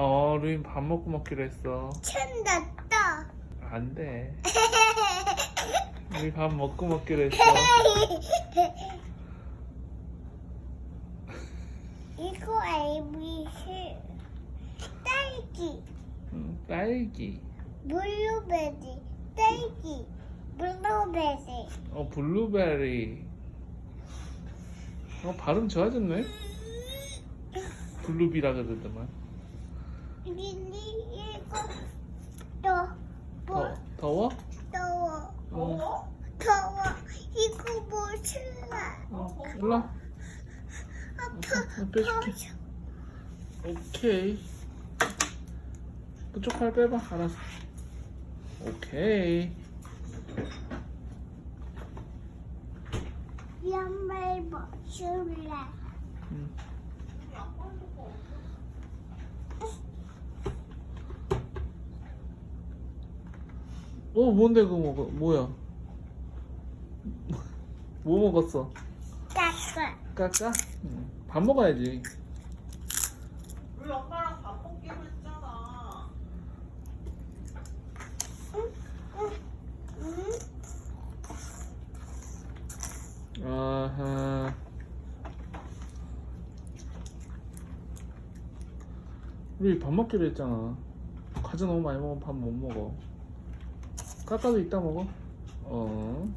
어, 루인 밥 먹고 먹기로 했어. 찬났다. 안 돼. 우리 밥 먹고 먹기로 했어. 이거 ABC 딸기 응, 딸기. 블루베리 딸기 블루베리 어, 블루베리. 어, 발음 좋아졌네. 블루비라 그러더만. 더 더, 뭐, 더워? 더워 어, 더워 이거 뭐 실라 어, 와. 아파 어, 빼줄게. 오케이. 그쪽 팔 빼봐. 알았어. 오케이. 양말 벗을래 음. 어, 뭔데 그거 먹어? 뭐야? 뭐 먹었어? 깎아 까까? 응. 밥 먹어야지. 우리 엄마랑 밥 먹기로 했잖아. 응? 아하. 우리 밥 먹기로 했잖아. 과자 너무 많이 먹으면 밥 못 먹어. 까까도 이따 먹어. 어.